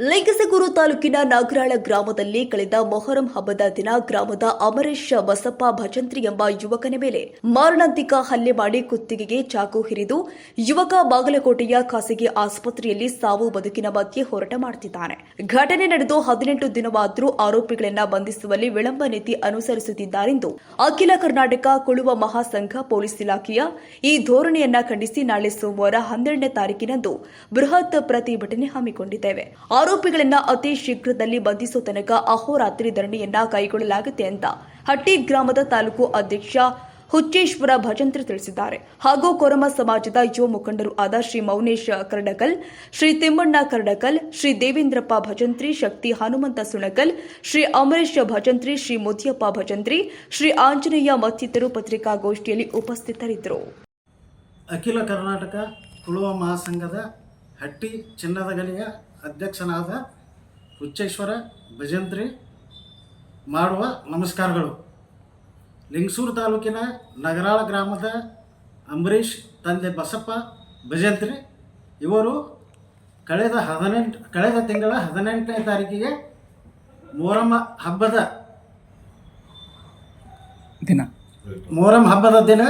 ಲಿಂಗಸಗೂರು ತಾಲೂಕಿನ ನಾಗರಾಳ ಗ್ರಾಮದಲ್ಲಿ ಕಳೆದ ಮೊಹರಂ ಹಬ್ಬದ ದಿನ ಗ್ರಾಮದ ಅಮರೇಶ್ ಬಸಪ್ಪ ಭಜಂತ್ರಿ ಎಂಬ ಯುವಕನ ಮೇಲೆ ಮಾರಣಾಂತಿಕ ಹಲ್ಲೆ ಮಾಡಿ ಕುತ್ತಿಗೆಗೆ ಚಾಕು ಹಿರಿದು ಯುವಕ ಬಾಗಲಕೋಟೆಯ ಖಾಸಗಿ ಆಸ್ಪತ್ರೆಯಲ್ಲಿ ಸಾವು ಬದುಕಿನ ಮಧ್ಯೆ ಹೋರಾಟ ಮಾಡುತ್ತಿದ್ದಾನೆ ಘಟನೆ ನಡೆದು ಹದಿನೆಂಟು ದಿನವಾದರೂ ಆರೋಪಿಗಳನ್ನು ಬಂಧಿಸುವಲ್ಲಿ ವಿಳಂಬ ನೀತಿ ಅನುಸರಿಸುತ್ತಿದ್ದಾರೆಂದು ಅಖಿಲ ಕರ್ನಾಟಕ ಕುಳುವ ಮಹಾಸಂಘ ಪೊಲೀಸ್ ಇಲಾಖೆಯ ಈ ಧೋರಣೆಯನ್ನ ಖಂಡಿಸಿ ನಾಳೆ ಸೋಮವಾರ ಹನ್ನೆರಡನೇ ತಾರೀಕಿನಂದು ಬೃಹತ್ ಪ್ರತಿಭಟನೆ ಹಮ್ಮಿಕೊಂಡಿದ್ದೇವೆ. ಆರೋಪಿಗಳನ್ನ ಅತಿ ಶೀಘ್ರದಲ್ಲಿ ಬಂಧಿಸುವ ತನಕ ಅಹೋರಾತ್ರಿ ಧರಣಿಯನ್ನ ಕೈಗೊಳ್ಳಲಾಗುತ್ತೆ ಅಂತ ಹಟ್ಟಿ ಗ್ರಾಮದ ತಾಲೂಕು ಅಧ್ಯಕ್ಷ ಹುಚ್ಚೇಶ್ವರ ಭಜಂತ್ರಿ ತಿಳಿಸಿದ್ದಾರೆ. ಹಾಗೂ ಕೊರಮ ಸಮಾಜದ ಯುವ ಮುಖಂಡರು ಆದ ಶ್ರೀ ಮೌನೇಶ್ ಕರ್ಡಕಲ್ ಶ್ರೀ ತಿಮ್ಮಣ್ಣ ಕರ್ಡಕಲ್ ಶ್ರೀ ದೇವೇಂದ್ರಪ್ಪ ಭಜಂತ್ರಿ, ಶಕ್ತಿ ಹನುಮಂತ ಸುಣಕಲ್, ಶ್ರೀ ಅಮರೇಶ್ ಭಜಂತ್ರಿ, ಶ್ರೀ ಮುದಿಯಪ್ಪ ಭಜಂತ್ರಿ, ಶ್ರೀ ಆಂಜನೇಯ ಮತ್ತಿತರರು ಪತ್ರಿಕಾಗೋಷ್ಠಿಯಲ್ಲಿ ಉಪಸ್ಥಿತರಿದ್ದರು. ಅಖಿಲ ಕರ್ನಾಟಕ ತುಳುವ ಮಹಾಸಂಘದ ಹಟ್ಟಿ ಚಿನ್ನದ ಗಲಿಯ ಅಧ್ಯಕ್ಷನಾದ ಹುಚ್ಚೇಶ್ವರ ಭಜಂತ್ರಿ ಮಾಡುವ ನಮಸ್ಕಾರಗಳು. ಲಿಂಗಸೂರು ತಾಲೂಕಿನ ನಗರಾಳ ಗ್ರಾಮದ ಅಂಬರೀಷ್ ತಂದೆ ಬಸಪ್ಪ ಭಜಂತ್ರಿ ಇವರು ಕಳೆದ ಹದಿನೆಂಟು ಕಳೆದ ತಿಂಗಳ ಹದಿನೆಂಟನೇ ತಾರೀಕಿಗೆ ಮೊಹರಮ ಹಬ್ಬದ ದಿನ. ಮೊಹರಂ ಹಬ್ಬದ ದಿನ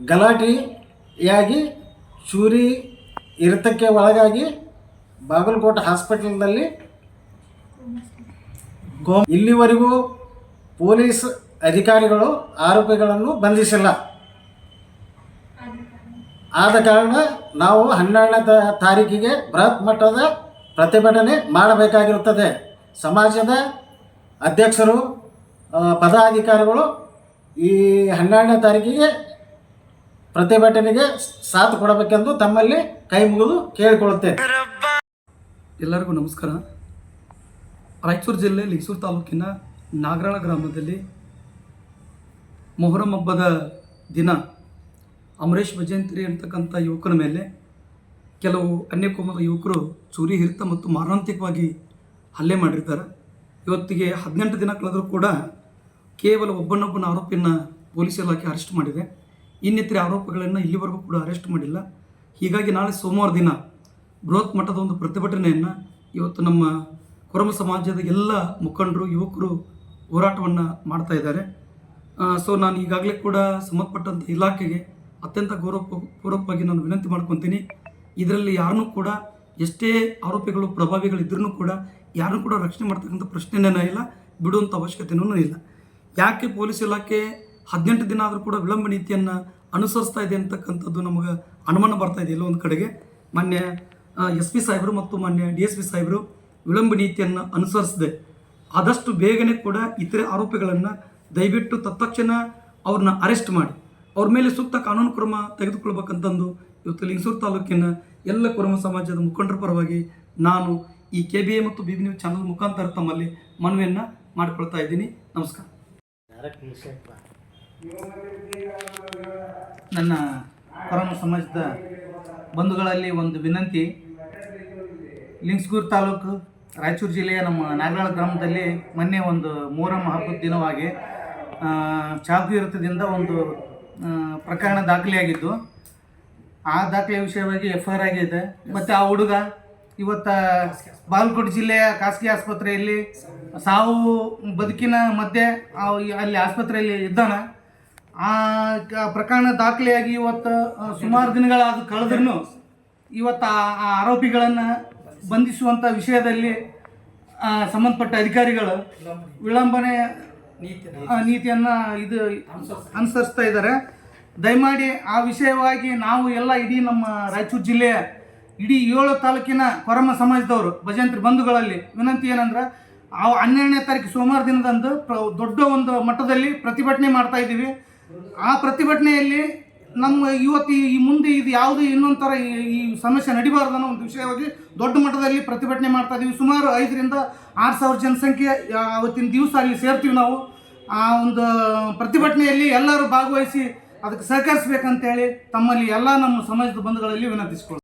ಗಲಾಟೆಯಾಗಿ ಚೂರಿ ಇರತಕ್ಕೆ ಒಳಗಾಗಿ ಬಾಗಲಕೋಟೆ ಹಾಸ್ಪಿಟಲ್ನಲ್ಲಿ ಗೋ ಇಲ್ಲಿವರೆಗೂ ಪೊಲೀಸ್ ಅಧಿಕಾರಿಗಳು ಆರೋಪಿಗಳನ್ನು ಬಂಧಿಸಿಲ್ಲ. ಆದ ಕಾರಣ ನಾವು ಹನ್ನೆರಡನೇ ತಾ- ತಾರೀಕಿಗೆ ಬೃಹತ್ ಮಟ್ಟದ ಪ್ರತಿಭಟನೆ ಮಾಡಬೇಕಾಗಿರುತ್ತದೆ. ಸಮಾಜದ ಅಧ್ಯಕ್ಷರು ಪದಾಧಿಕಾರಿಗಳು ಈ ಹನ್ನೆರಡನೇ ತಾರೀಕಿಗೆ ಪ್ರತಿಭಟನೆಗೆ ಸಾಥ್ ಕೊಡಬೇಕೆಂದು ತಮ್ಮಲ್ಲಿ ಕೈ ಮುಗಿದು ಕೇಳಿಕೊಳ್ಳುತ್ತೇನೆ. ಎಲ್ಲರಿಗೂ ನಮಸ್ಕಾರ. ರಾಯಚೂರು ಜಿಲ್ಲೆ ಲಿಂಗಸೂರು ತಾಲೂಕಿನ ನಾಗರಾಳ ಗ್ರಾಮದಲ್ಲಿ ಮೊಹರಂ ಹಬ್ಬದ ದಿನ. ಅಮರೇಶ್ ಭಜಂತ್ರಿ ಅಂತಕ್ಕಂಥ ಯುವಕನ ಮೇಲೆ ಕೆಲವು ಅನ್ಯಕುಮಾರ ಯುವಕರು ಚೂರಿ, ಹಿರಿತ ಮತ್ತು ಮಾರಣಾಂತಿಕವಾಗಿ ಹಲ್ಲೆ ಮಾಡಿರ್ತಾರೆ ಇವತ್ತಿಗೆ ಹದಿನೆಂಟು ದಿನ ಕಳೆದರೂ ಕೂಡ ಕೇವಲ ಒಬ್ಬನೊಬ್ಬನ ಆರೋಪಿಯನ್ನು ಪೊಲೀಸ್ ಇಲಾಖೆ ಅರೆಸ್ಟ್ ಮಾಡಿದೆ. ಇನ್ನಿತರೆ ಆರೋಪಗಳನ್ನು ಇಲ್ಲಿವರೆಗೂ ಕೂಡ ಅರೆಸ್ಟ್ ಮಾಡಿಲ್ಲ. ಹೀಗಾಗಿ ನಾಳೆ ಸೋಮವಾರ ದಿನ ಬೃಹತ್ ಮಟ್ಟದ ಒಂದು ಪ್ರತಿಭಟನೆಯನ್ನು ಇವತ್ತು ನಮ್ಮ ಕೊರಮ ಸಮಾಜದ ಎಲ್ಲ ಮುಖಂಡರು, ಯುವಕರು ಹೋರಾಟವನ್ನು ಮಾಡ್ತಾ ಇದ್ದಾರೆ. ಸೊ ನಾನು ಈಗಾಗಲೇ ಕೂಡ ಸಂಬಂಧಪಟ್ಟಂಥ ಇಲಾಖೆಗೆ ಅತ್ಯಂತ ಗೌರವ ಪೂರ್ವಕವಾಗಿ ನಾನು ವಿನಂತಿ ಮಾಡ್ಕೊತೀನಿ. ಇದರಲ್ಲಿ ಯಾರನ್ನೂ ಕೂಡ ಎಷ್ಟೇ ಆರೋಪಿಗಳು ಪ್ರಭಾವಿಗಳಿದ್ರೂ ಕೂಡ ಯಾರನ್ನೂ ಕೂಡ ರಕ್ಷಣೆ ಮಾಡ್ತಕ್ಕಂಥ ಪ್ರಶ್ನೆನೇ ಇಲ್ಲ ಬಿಡುವಂಥ ಅವಶ್ಯಕತೆಯೂ ಇಲ್ಲ. ಯಾಕೆ ಪೊಲೀಸ್ ಇಲಾಖೆ ಹದಿನೆಂಟು ದಿನ ಆದರೂ ಕೂಡ ವಿಳಂಬ ನೀತಿಯನ್ನು ಅನುಸರಿಸ್ತಾ ಇದೆ ಅಂತಕ್ಕಂಥದ್ದು ನಮಗೆ ಅನುಮಾನ ಬರ್ತಾ ಇದೆ ಎಲ್ಲೋ ಒಂದು ಕಡೆಗೆ. ಮಾನ್ಯ ಎಸ್ ಪಿ ಸಾಹೇಬರು ಮತ್ತು ಮಾನ್ಯ ಡಿ ಎಸ್ ಪಿ ಸಾಹೇಬರು ವಿಳಂಬ ನೀತಿಯನ್ನು ಅನುಸರಿಸದೆ. ಆದಷ್ಟು ಬೇಗನೆ ಕೂಡ ಇತರೆ ಆರೋಪಿಗಳನ್ನು ದಯವಿಟ್ಟು ತತ್ಕ್ಷಣ ಅವ್ರನ್ನ ಅರೆಸ್ಟ್ ಮಾಡಿ. ಅವ್ರ ಮೇಲೆ ಸೂಕ್ತ ಕಾನೂನು ಕ್ರಮ ತೆಗೆದುಕೊಳ್ಬೇಕಂತಂದು ಇವತ್ತು ಲಿಂಗಸೂರು ತಾಲೂಕಿನ ಎಲ್ಲ ಕುರುಮ ಸಮಾಜದ ಮುಖಂಡರ ಪರವಾಗಿ ನಾನು ಈ ಕೆ ಬಿ ಎ ಮತ್ತು ಬಿ ಬಿ ನ್ಯೂಸ್ ಚಾನಲ್ ಮುಖಾಂತರ ತಮ್ಮಲ್ಲಿ ಮನವಿಯನ್ನು ಮಾಡಿಕೊಳ್ತಾ ಇದ್ದೀನಿ. ನಮಸ್ಕಾರ. ನನ್ನ ಕೊರಮ ಸಮಾಜದ ಬಂಧುಗಳಲ್ಲಿ ಒಂದು ವಿನಂತಿ. ಲಿಂಗ್ಸ್ಗೂರು ತಾಲೂಕು ರಾಯಚೂರು ಜಿಲ್ಲೆಯ ನಮ್ಮ ನಾಗರಾಳ ಗ್ರಾಮದಲ್ಲಿ ಮೊನ್ನೆ ಒಂದು ಮೂರಮ್ಮ ಹಬ್ಬದ ದಿನವಾಗಿ ಆ, ಚಾಕು ಇರುತ್ತದಿಂದ ಒಂದು ಪ್ರಕರಣ ದಾಖಲೆಯಾಗಿದ್ದು ಆ ದಾಖಲೆ ವಿಷಯವಾಗಿ ಎಫ್ ಐ ಆರ್ ಆಗಿದೆ. ಮತ್ತು ಆ ಹುಡುಗ ಇವತ್ತ ಬಾಗಲಕೋಟೆ ಜಿಲ್ಲೆಯ ಖಾಸಗಿ ಆಸ್ಪತ್ರೆಯಲ್ಲಿ ಸಾವು ಬದುಕಿನ ಮಧ್ಯೆ ಅಲ್ಲಿ ಆಸ್ಪತ್ರೆಯಲ್ಲಿ ಇದ್ದಾನೆ. ಆ ಪ್ರಕರಣ ದಾಖಲೆಯಾಗಿ ಇವತ್ತು ಸುಮಾರು ದಿನಗಳಾದ ಕಳೆದ್ರೂ ಇವತ್ತು ಆ ಆರೋಪಿಗಳನ್ನು ಬಂಧಿಸುವಂಥ ವಿಷಯದಲ್ಲಿ ಸಂಬಂಧಪಟ್ಟ ಅಧಿಕಾರಿಗಳು ವಿಳಂಬನೆ ಆ, ನೀತಿಯನ್ನ ಇದು ಅನುಸರಿಸ್ತಾ ಇದ್ದಾರೆ. ದಯಮಾಡಿ ಆ ವಿಷಯವಾಗಿ ನಾವು ಎಲ್ಲ ಇಡೀ ನಮ್ಮ ರಾಯಚೂರು ಜಿಲ್ಲೆಯ ಇಡೀ ಏಳು ತಾಲೂಕಿನ ಕೊರಮ ಸಮಾಜದವರು ಭಜಂತ್ರಿ ಬಂಧುಗಳಲ್ಲಿ ವಿನಂತಿ ಏನಂದ್ರೆ ಆ ಹನ್ನೆರಡನೇ ತಾರೀಕು ಸೋಮವಾರ ದಿನದಂದು ಪ್ರ ದೊಡ್ಡ ಒಂದು ಮಟ್ಟದಲ್ಲಿ ಪ್ರತಿಭಟನೆ ಮಾಡ್ತಾ ಇದ್ದೀವಿ. ಆ ಪ್ರತಿಭಟನೆಯಲ್ಲಿ ನಮ್ಮ ಇವತ್ತು ಈ- ಮುಂದೆ ಇದು ಯಾವುದು ಇನ್ನೊಂದು ಥರ ಈ ಸಮಸ್ಯೆ ನಡಿಬಾರ್ದು ಅನ್ನೋ ಒಂದು ವಿಷಯವಾಗಿ ದೊಡ್ಡ ಮಟ್ಟದಲ್ಲಿ ಪ್ರತಿಭಟನೆ ಮಾಡ್ತಾ ಇದ್ದೀವಿ ಸುಮಾರು ಐದರಿಂದ ಆರು ಸಾವಿರ ಜನಸಂಖ್ಯೆ ಅವತ್ತಿನ ದಿವಸ ಅಲ್ಲಿ ಸೇರ್ತೀವಿ ನಾವು. ಆ ಒಂದು ಪ್ರತಿಭಟನೆಯಲ್ಲಿ ಎಲ್ಲರೂ ಭಾಗವಹಿಸಿ ಅದಕ್ಕೆ ಸಹಕರಿಸಬೇಕಂತೇಳಿ ತಮ್ಮಲ್ಲಿ ಎಲ್ಲ ನಮ್ಮ ಸಮಾಜದ ಬಂಧುಗಳಲ್ಲಿ ವಿನಂತಿಸ್ಕೊಳ್ತೀವಿ